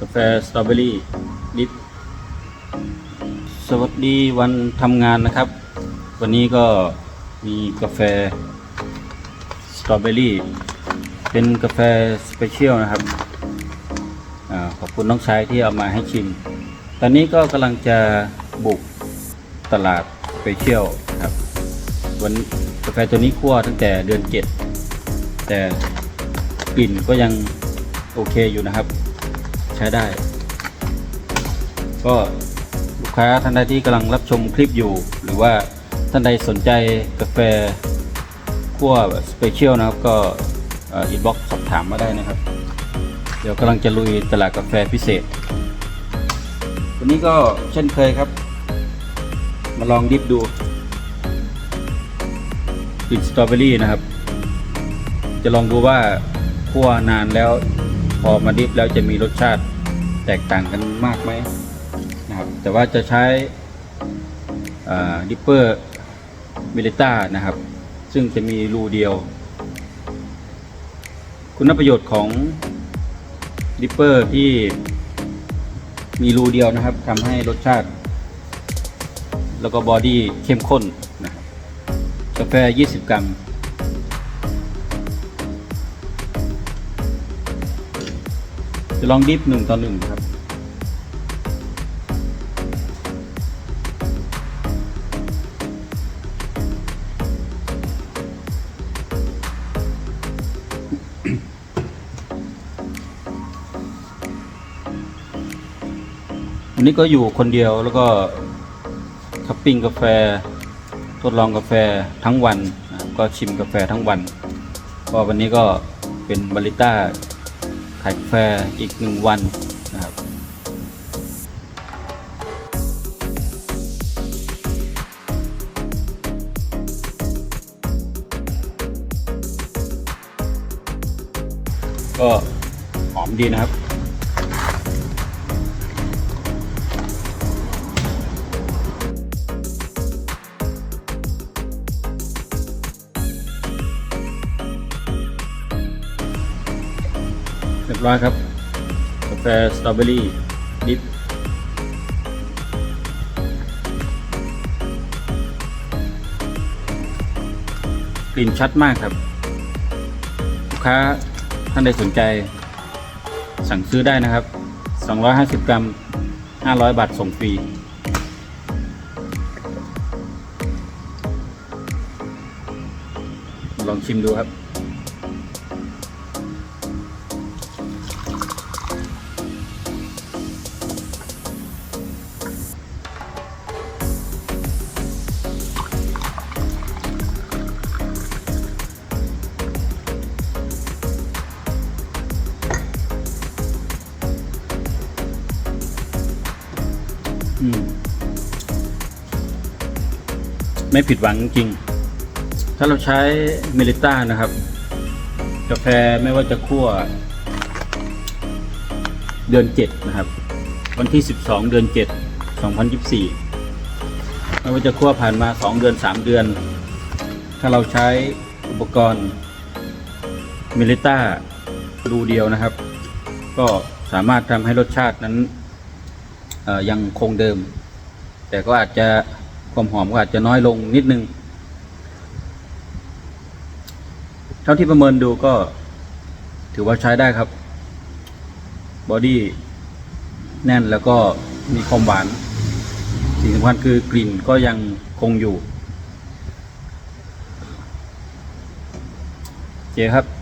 กาแฟสตรอเบอรี่ดิฟสวัสดีวันทำงานนะครับ วันนี้ก็มีกาแฟสตรอเบอรี่เป็นกาแฟสเปเชียลนะครับอาขอบคุณน้องชายที่เอามาให้ชิม ตอนนี้ก็กำลังจะบุกตลาดสเปเชียลครับ วันกาแฟตัวนี้คั่วตั้งแต่เดือนเจ็ดแต่กลิ่นก็ยังโอเคอยู่นะครับ ช้ได้ ก็ลูกค้าท่านใดที่กำลังรับชมคลิปอยู่ หรือว่าท่านใดสนใจกาแฟคั่วสเปเชียลนะครับก็อินบ็อกสอบถามมาได้นะครับ เดี๋ยวกำลังจะลุยตลาดกาแฟพิเศษ วันนี้ก็เช่นเคยครับ มาลองดิฟดูกลิ่นสตรอเบอรี่นะครับ จะลองดูว่าคั่วนานแล้วพอมาดิฟแล้วจะมีรสชาติ ตกต่างกันมากไหมนะครับแต่ว่าจะใช้ดิปเปอร์มิเลต้านะครับ ซึ่งจะมีรูเดียว คุณประโยชน์ของดิปเปอร์ที่มีรูเดียวนะครับทำให้รสชาติ แล้วก็บอดี้เข้มข้นนะครับกาแฟ 20 กรัมจะลองดิฟหนึ่งต่อหนึ่งครับ วันนี้ก็อยู่คนเดียวแล้วก็คัพปิ้งกาแฟ ทดลองกาแฟทั้งวัน ก็ชิมกาแฟทั้งวันก็วันนี้ก็เป็นบาริต้าขายกาแฟอีกหนึ่งวันนะครับก็หอมดีนะครับ บร้อยครับ กาแฟสตรอเบอรี่ดิฟกลิ่นชัดมากครับ ลูกค้าท่านใดสนใจ สั่งซื้อได้นะครับ 250 กรัม 500 บาทส่งฟรีลองชิมดูครับ อืม ไม่ผิดหวังจริง ถ้าเราใช้เมลิต้านะครับ กาแฟไม่ว่าจะคั่ว เดือนเจ็ดนะครับ วันที่สิบสองเดือนเจ็ดสองพันยิบสี่ไม่ว่าจะคั่วผ่านมาสองเดือนสามเดือน ถ้าเราใช้อุปกรณ์เมลิต้ารูเดียวนะครับ ก็สามารถทำให้รสชาตินั้น ยังคงเดิม แต่ก็อาจจะความหอมก็อาจจะน้อยลงนิดนึง เท่าที่ประเมินดูก็ถือว่าใช้ได้ครับ บอดี้แน่นแล้วก็มีความหวาน สิ่งสำคัญคือกลิ่นก็ยังคงอยู่เคครับ